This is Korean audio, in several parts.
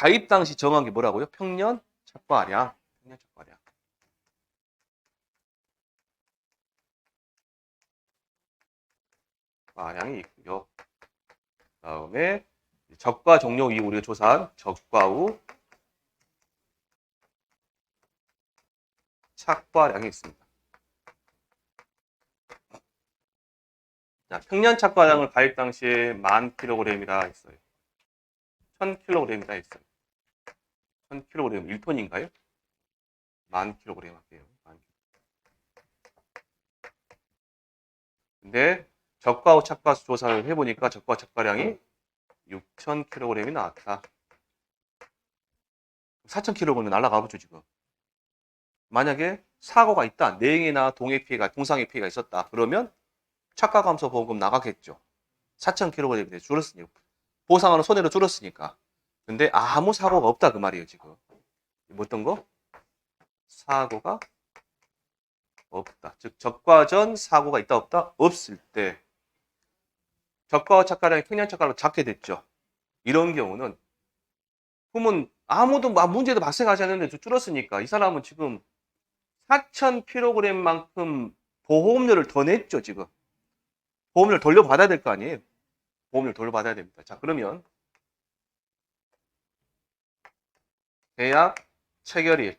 가입 당시 정한 게 뭐라고요? 평년 착과량. 평년 착과량. 과량이 있고요. 다음에 적과 종료 이후 우리가 조사한 적과 후 착과량이 있습니다. 자, 평년 착과량을 가입 당시에 만 킬로그램이라. 천 킬로그램이라 했어요. 천 킬로그램 1톤인가요? 만 킬로그램 할게요. 만 근데 적과 후 착과 조사를 해보니까 착과량이 6천 킬로그램이 나왔다. 4천 킬로그램 날라가 보죠 지금. 만약에 사고가 있다, 내행이나 동해 피해가, 동상해 피해가 있었다. 그러면 착과 감소 보험금 나가겠죠. 4천 킬로그램이 줄었으니까 보상하는 손해로 줄었으니까. 근데 아무 사고가 없다 그 말이에요 지금. 뭐 어떤 거? 사고가 없다. 즉 적과 전 사고가 있다 없다 없을 때 적과와 착과량이 평년 착과로 작게 됐죠. 이런 경우는 그러면 아무도 막 문제도 발생하지 않는데 줄었으니까 이 사람은 지금 4,000kg만큼 보험료를 더 냈죠 지금. 보험료를 돌려받아야 될 거 아니에요. 보험료를 돌려받아야 됩니다. 자 그러면 계약 체결일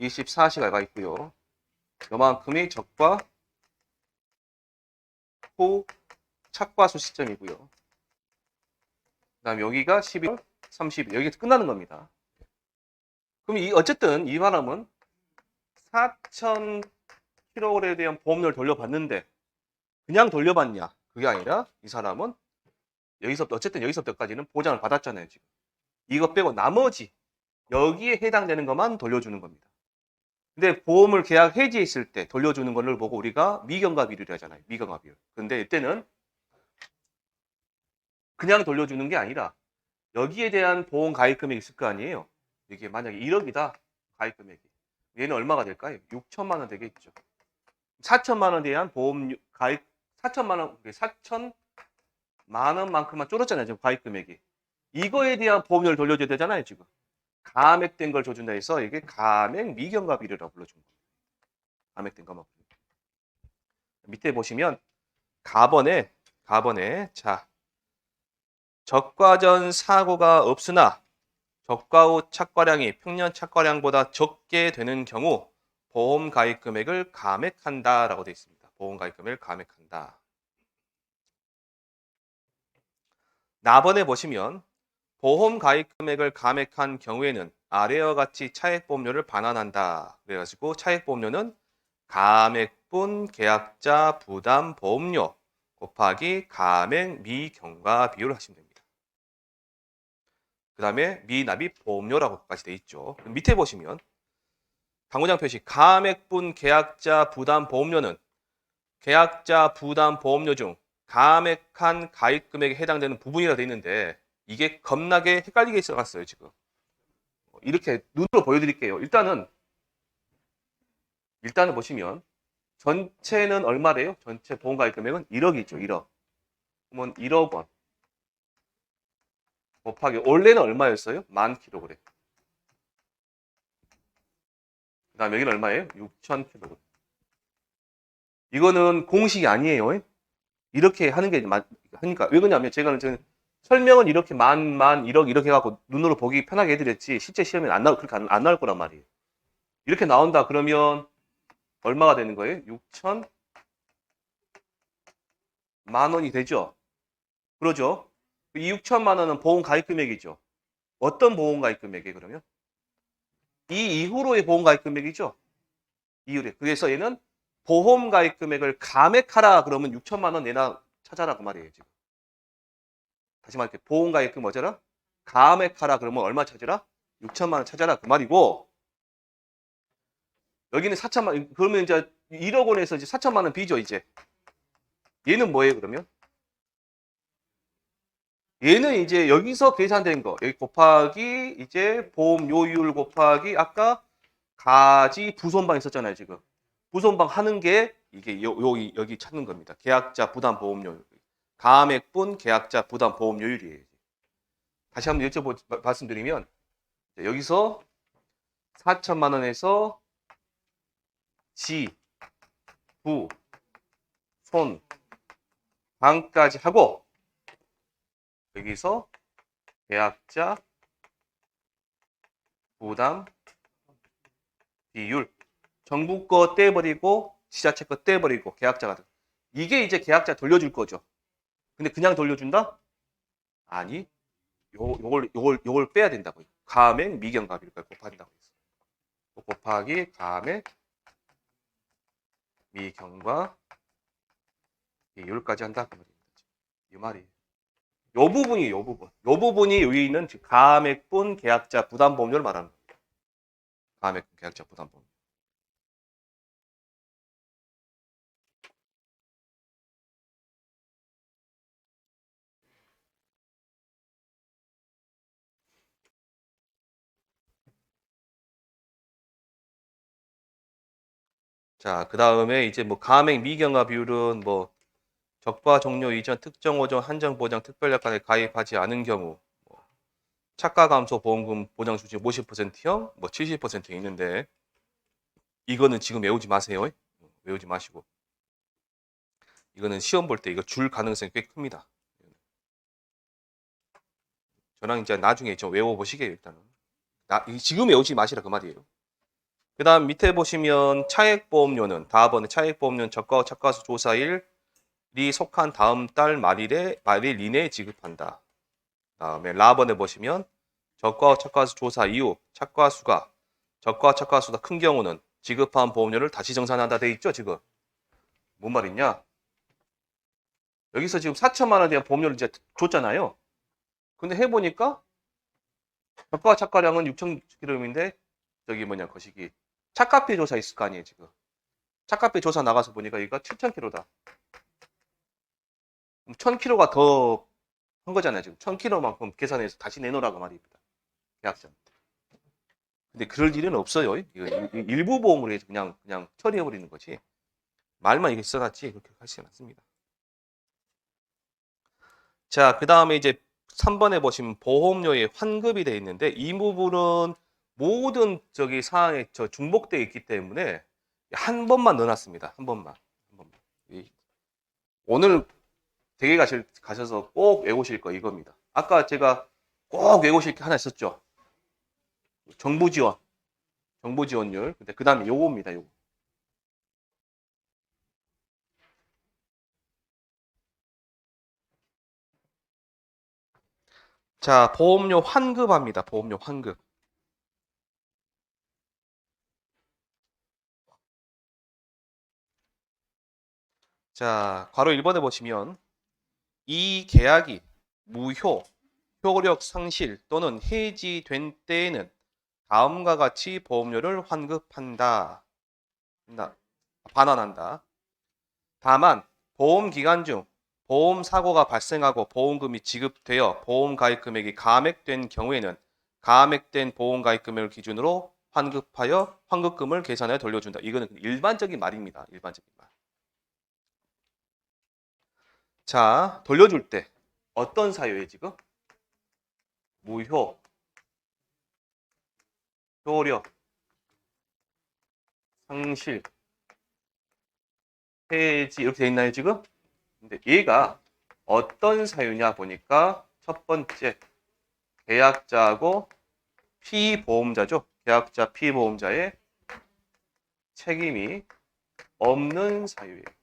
24시간가 있고요. 요만큼이 적과 후 착과수 시점이고요. 그 다음 여기가 12월 30일 여기서 끝나는 겁니다. 그럼 이 어쨌든 이 사람은 4,000kg에 대한 보험료를 돌려받는데 그냥 돌려받냐? 그게 아니라 이 사람은 여기서부터 어쨌든 여기서부터까지는 보장을 받았잖아요. 지금 이거 빼고 나머지 여기에 해당되는 것만 돌려주는 겁니다. 근데 보험을 계약 해지했을 때 돌려주는 거를 보고 우리가 미경과 비율이 하잖아요. 미경과 비율. 근데 이때는 그냥 돌려주는 게 아니라 여기에 대한 보험 가입 금액이 있을 거 아니에요. 이게 만약에 1억이다. 가입 금액이. 얘는 얼마가 될까요? 6천만 원 되겠죠. 4천만 원에 대한 보험 가입 4천만 원, 4천 만 원만큼만 줄었잖아요. 지금 가입 금액이. 이거에 대한 보험료를 돌려줘야 되잖아요. 지금. 감액된 걸 줘준다 해서 이게 감액 미경과 비례라고 불러준 겁니다. 감액된 것만. 밑에 보시면 가번에 가번에 자 적과전 사고가 없으나 적과 후 착과량이 평년 착과량보다 적게 되는 경우 보험 가입 금액을 감액한다라고 되어 있습니다. 보험 가입 금액을 감액한다. 나번에 보시면 보험 가입 금액을 감액한 경우에는 아래와 같이 차액 보험료를 반환한다. 그래가지고 차액 보험료는 감액분 계약자 부담 보험료 곱하기 감액 미경과 비율을 하시면 됩니다. 그 다음에 미납입 보험료라고까지 돼 있죠. 밑에 보시면 당구장 표시 감액분 계약자 부담 보험료는 계약자 부담 보험료 중 감액한 가입 금액에 해당되는 부분이라 돼 있는데 이게 겁나게 헷갈리게 있어갔어요 지금 이렇게 눈으로 보여드릴게요 일단은 일단은 보시면 전체는 얼마래요? 전체 보험가입 금액은 1억이죠 1억 그러면 1억 원 곱하기 원래는 얼마였어요? 만 킬로그램 그 다음 여기는 얼마예요? 6천 킬로그램 이거는 공식이 아니에요 이렇게 하는 게 맞, 하니까 왜 그러냐면 제가 는 설명은 이렇게 만, 만, 1억 이렇게 해갖고 눈으로 보기 편하게 해드렸지 실제 시험에는 안 나올, 그렇게 안, 안 나올 거란 말이에요. 이렇게 나온다 그러면 얼마가 되는 거예요? 6천 만 원이 되죠? 그러죠? 이 6천만 원은 보험 가입 금액이죠. 어떤 보험 가입 금액이 그러면? 이 이후로의 보험 가입 금액이죠? 이후에. 그래서 얘는 보험 가입 금액을 감액하라 그러면 6천만 원 내나 찾아라 그 말이에요 지금. 다시 말할게. 보험 가입금 뭐잖아? 감액하라 그러면 얼마 찾으라? 6천만 원 찾아라 그 말이고 여기는 4천만 원. 그러면 이제 1억 원에서 이제 4천만 원 비죠 이제. 얘는 뭐예요 그러면? 얘는 이제 여기서 계산된 거. 여기 곱하기 이제 보험 요율 곱하기 아까 가지 부손방 있었잖아요 지금. 부손방 하는 게 이게 요, 요, 여기 찾는 겁니다. 계약자 부담 보험료 감액분 계약자 부담 보험료율이에요. 다시 한번 여쭤보 마- 말씀드리면 자, 여기서 4천만 원에서 지, 부, 손, 방까지 하고 여기서 계약자 부담 비율 정부 거 떼버리고 지자체 거 떼버리고 계약자가 돼. 이게 이제 계약자 돌려줄 거죠. 근데 그냥 돌려준다? 아니, 요 요걸 요걸 요걸 빼야 된다고. 가맹 미경가비를 곱한다고 했어. 곱하기 가맹 미경과 비율까지 한다 그 말입니다. 이 말이에요. 요 부분이 요 부분. 요 부분이 여기 있는 즉 가맥분 계약자 부담 보험료를 말하는 거예요. 가맥분 계약자 부담 보험 자, 그 다음에 이제 뭐 가맹 미경과 비율은 뭐 적과 종료 이전 특정 호정 한정 보장 특별약관에 가입하지 않은 경우 뭐 차가 감소 보험금 보장 수준 50%형 뭐 70% 있는데 이거는 지금 외우지 마세요. 외우지 마시고 이거는 시험 볼 때 이거 줄 가능성이 꽤 큽니다. 저랑 이제 나중에 좀 외워보시게 일단은 나, 이- 지금 외우지 마시라 그 말이에요. 그 다음 밑에 보시면 차액보험료는 다음번에 차액보험료는 저가 차가수 조사일이 속한 다음 달 말일에 말일 이내에 지급한다. 다음에 라번에 보시면 저가 차가수 조사 이후 차가수가 저가 차가수가 큰 경우는 지급한 보험료를 다시 정산한다 돼 있죠 지금? 뭔 말이냐? 여기서 지금 4천만 원에 대한 보험료를 이제 줬잖아요. 근데 해보니까 저가 차가량은 6천 km인데 저기 뭐냐 거시기 차카피 조사 있을 거 아니에요 지금. 차카피 조사 나가서 보니까 이거 7,000km다. 1,000km가 더 한 거잖아요 지금. 1,000km만큼 계산해서 다시 내놓으라고 말입니다. 계약자한테 근데 그럴 일은 없어요. 이거 일부 보험으로 해서 그냥 그냥 처리해 버리는 거지. 말만 이렇게 써놨지. 그렇게 하지 않습니다. 자 그 다음에 이제 3번에 보시면 보험료의 환급이 되어 있는데 이 부분은 모든 저기 사항에 저 중복되어 있기 때문에 한 번만 넣어놨습니다. 한 번만. 한 번만. 이- 오늘 대개 가실, 가셔서 꼭 외우실 거 이겁니다. 아까 제가 꼭 외우실 게 하나 있었죠. 정부 지원. 정부 지원율. 근데 그 다음에 요겁니다. 요거. 자, 보험료 환급합니다. 보험료 환급. 자, 괄호 1번에 보시면 이 계약이 무효, 효력 상실 또는 해지된 때에는 다음과 같이 보험료를 환급한다. 나- 반환한다. 다만 보험 기간 중 보험 사고가 발생하고 보험금이 지급되어 보험 가입 금액이 감액된 경우에는 감액된 보험 가입 금액을 기준으로 환급하여 환급금을 계산해 돌려준다. 이거는 일반적인 말입니다. 일반적인 말. 자, 돌려줄 때 어떤 사유에 지금? 무효, 효력, 상실, 해지 이렇게 돼 있나요 지금? 근데 얘가 어떤 사유냐 보니까 첫 번째 계약자하고 피보험자죠. 계약자 피보험자의 책임이 없는 사유예요.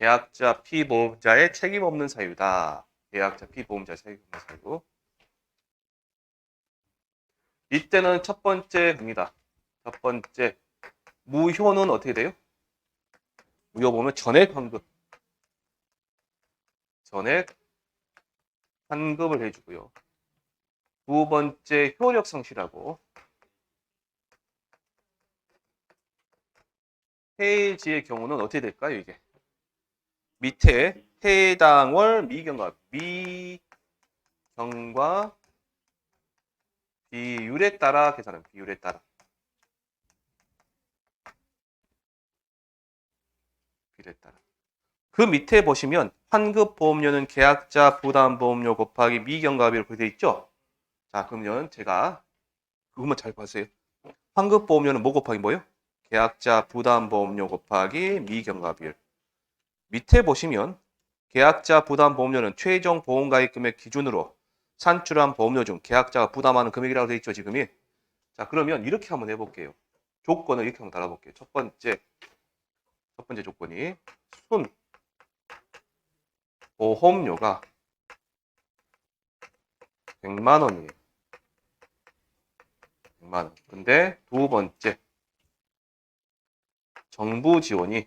계약자 피보험자의 책임 없는 사유다. 계약자 피보험자 책임 없는 사유. 이때는 첫 번째 겁니다. 첫 번째 무효는 어떻게 돼요? 무효 보면 전액 환급. 전액 환급을 해주고요. 두 번째 효력 상실하고 해지의 경우는 어떻게 될까요? 이게 밑에 해당 월 미경과 미경과 비율에 따라 계산은 비율에 따라 비율에 따라 그 밑에 보시면 환급 보험료는 계약자 부담 보험료 곱하기 미경과비로 그렇게 돼 있죠? 자, 그러면 제가 그것만 잘 봐주세요. 환급 보험료는 뭐 곱하기 뭐요? 계약자 부담 보험료 곱하기 미경과 비율. 밑에 보시면 계약자 부담 보험료는 최종 보험 가입 금액 기준으로 산출한 보험료 중 계약자가 부담하는 금액이라고 되어 있죠, 지금이. 자, 그러면 이렇게 한번 해볼게요. 조건을 이렇게 한번 달아볼게요. 첫 번째, 첫 번째 조건이 순 보험료가 100만 원이에요. 100만 원. 근데 두 번째, 정부 지원이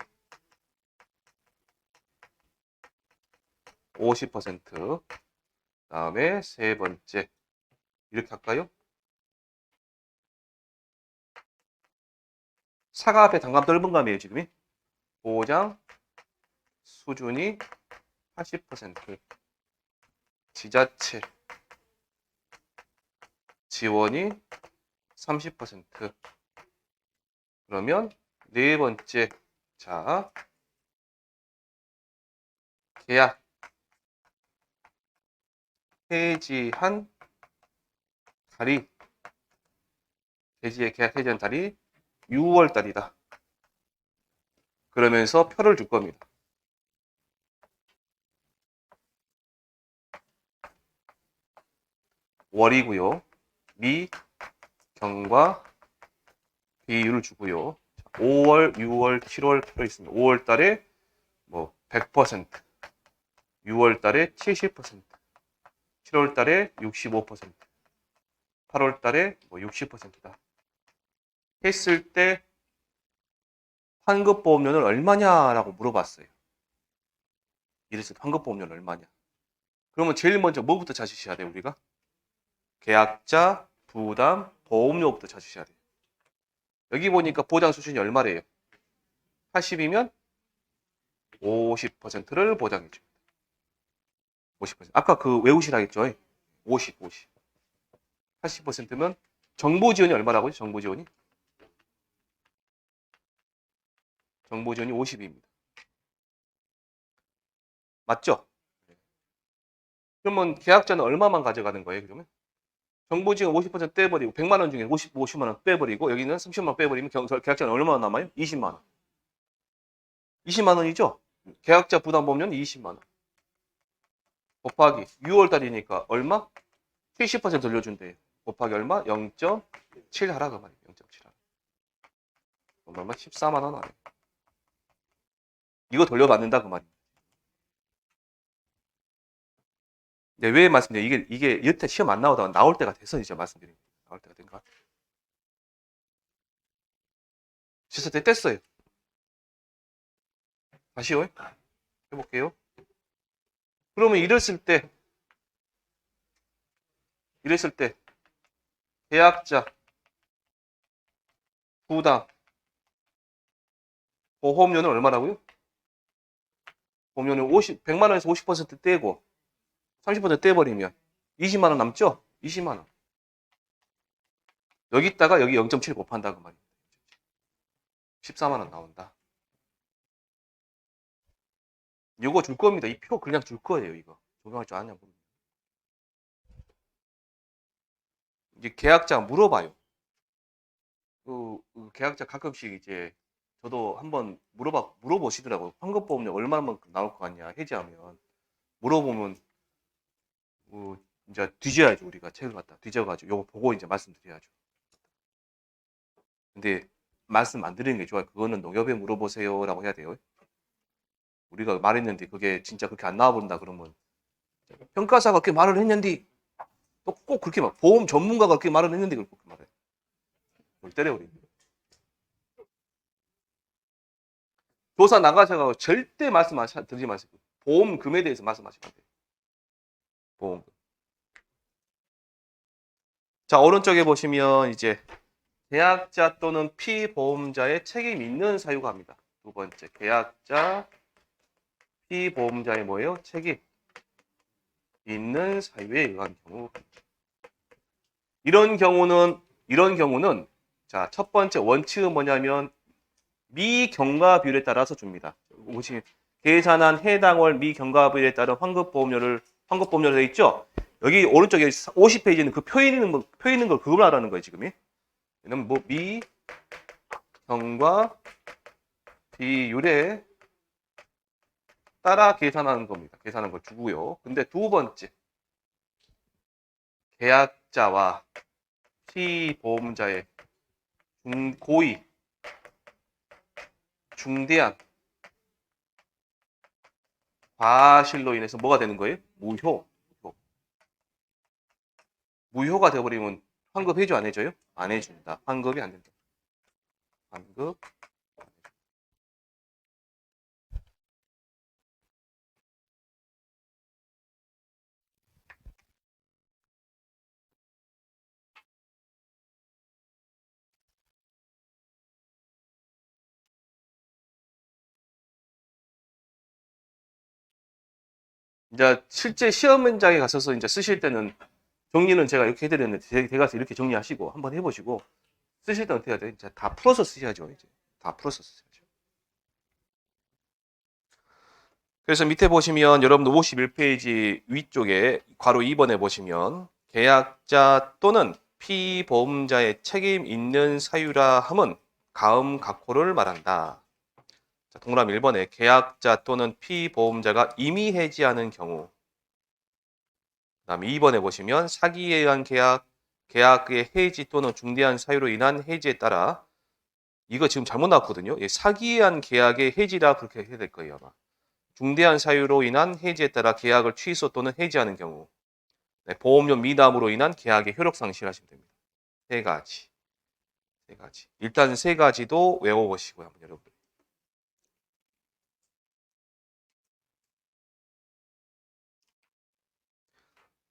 50%, 다음에 세 번째, 이렇게 할까요? 사과 앞에 단감 떫은 감이에요, 지금이. 보장 수준이 80%, 지자체 지원이 30%. 그러면 네 번째, 자, 계약 해지한 달이 해지의 계약 해지한 달이 6월 달이다. 그러면서 표를 줄 겁니다. 월이고요. 미, 경과, 비율을 주고요. 5월, 6월, 7월 표로 있습니다. 5월 달에 뭐 100%, 6월 달에 70%, 7월 달에 65%, 8월 달에 뭐 60%다. 했을 때 환급 보험료는 얼마냐라고 물어봤어요. 이랬을 때 환급 보험료는 얼마냐. 그러면 제일 먼저 뭐부터 찾으셔야 돼요, 우리가? 계약자, 부담, 보험료부터 찾으셔야 돼요. 여기 보니까 보장 수준이 얼마래요? 80이면 50%를 보장해 줍니다. 50%. 아까 그 외우시라 했죠? 50, 50. 80%면 정부 지원이 얼마라고요? 정부 지원이? 정부 지원이 50입니다. 맞죠? 그러면 계약자는 얼마만 가져가는 거예요, 그러면? 정부 지원 50% 떼버리고 100만 원 중에 50, 50만 원 빼버리고 여기는 30만 원 빼버리면 경- 계약자는 얼마나 남아요? 20만 원. 20만 원이죠? 계약자 부담 보험료는 20만 원. 곱하기 6월 달이니까 얼마? 70% 돌려준대요. 곱하기 얼마? 0.7 하라 그 말이에요. 0.7 하라. 얼마? 14만 원 아니에요. 이거 돌려받는다 그 말이에요. 네, 왜 말씀드려요? 이게 이게 여태 시험 안 나오다가 나올 때가 돼서 이제 말씀드립니다. 나올 때가 된. 실수 때 뗐어요. 다시요. 해볼게요. 그러면 이랬을 때 이랬을 때 계약자 부담 보험료는 얼마라고요? 보험료는 50, 100만 원에서 50% 떼고 30% 떼버리면 20만 원 남죠? 20만 원. 여기다가 여기 0.7 곱한다 그 말이에요. 14만 원 나온다. 이거 줄 겁니다. 이 표 그냥 줄 거예요, 이거. 적용할 줄 아냐 모르겠어요. 이제 계약자 물어봐요. 그, 그 계약자 가끔씩 이제 저도 한번 물어봐 물어보시더라고요. 환급보험료 얼마나 나올 것 같냐 해지하면 물어보면 어, 이제 뒤져야죠 우리가 책을 갖다 뒤져가지고 요거 보고 이제 말씀드려야죠. 근데 말씀 안 드리는 게 좋아요. 그거는 농협에 물어보세요라고 해야 돼요. 우리가 말했는데 그게 진짜 그렇게 안 나와본다 그러면 평가사가 그렇게 말을 했는데 또 꼭 그렇게 막 보험 전문가가 그렇게 말을 했는데 꼭 말해. 뭘 때려버리. 조사 나가셔서 절대 말씀 안 드리지 마시고 보험금에 대해서 말씀하시면 돼요. 보험금. 자 오른쪽에 보시면 이제 계약자 또는 피보험자의 책임 있는 사유가 합니다. 두 번째 계약자 피보험자의 뭐예요? 책임 있는 사유에 의한 경우 이런 경우는 이런 경우는 자 첫 번째 원칙은 뭐냐면 미경과 비율에 따라서 줍니다. 보시 계산한 해당 월 미 경과부에 따른 환급보험료를 환급보험료로 되어 있죠. 여기 오른쪽에 50페이지는 그 표에 있는 거, 표에 있는 걸 그걸 말하는 거예요 지금이. 얘는 뭐미 경과 비율에 따라 계산하는 겁니다. 계산한 걸 주고요. 근데 두 번째 계약자와 피보험자의 중, 고의 중대한 과실로 인해서 뭐가 되는 거예요? 무효. 무효. 무효가 되어버리면 환급 해줘 안 해줘요? 안 해준다. 환급이 안 된다. 환급. 이제 실제 시험 현장에 가셔서 이제 쓰실 때는 정리는 제가 이렇게 해드렸는데 제- 제가 이렇게 정리하시고 한번 해보시고 쓰실 때는 어떻게 해야 돼? 이제 다 풀어서 쓰셔야죠. 이제 다 풀어서 쓰셔야죠. 그래서 밑에 보시면 여러분들 51페이지 위쪽에 괄호 2번에 보시면 계약자 또는 피보험자의 책임 있는 사유라 함은 가음 각호를 말한다. 자, 동그라미 1번에 계약자 또는 피보험자가 이미 해지하는 경우 그 다음에 2번에 보시면 사기에 의한 계약, 계약의 해지 또는 중대한 사유로 인한 해지에 따라 이거 지금 잘못 나왔거든요. 예, 사기에 의한 계약의 해지라 그렇게 해야 될 거예요 아마. 중대한 사유로 인한 해지에 따라 계약을 취소 또는 해지하는 경우 네, 보험료 미담으로 인한 계약의 효력 상실 하시면 됩니다. 세 가지. 세 가지. 일단 세 가지도 외워보시고요, 여러분.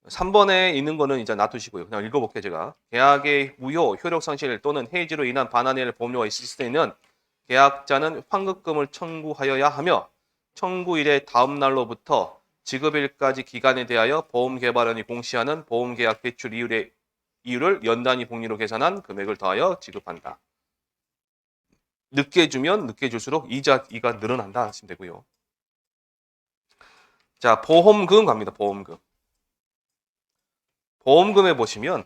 3번에 있는 거는 이제 놔두시고요. 그냥 읽어볼게요, 제가. 계약의 무효, 효력 상실 또는 해지로 인한 반환일 보험료가 있을 때는 계약자는 환급금을 청구하여야 하며 청구일의 다음 날로부터 지급일까지 기간에 대하여 보험개발원이 공시하는 보험계약 대출 이율의 이율을 연단위 복리로 계산한 금액을 더하여 지급한다. 늦게 주면 늦게 줄수록 이자가 늘어난다 하시면 되고요. 자, 보험금 갑니다. 보험금. 보험금에 보시면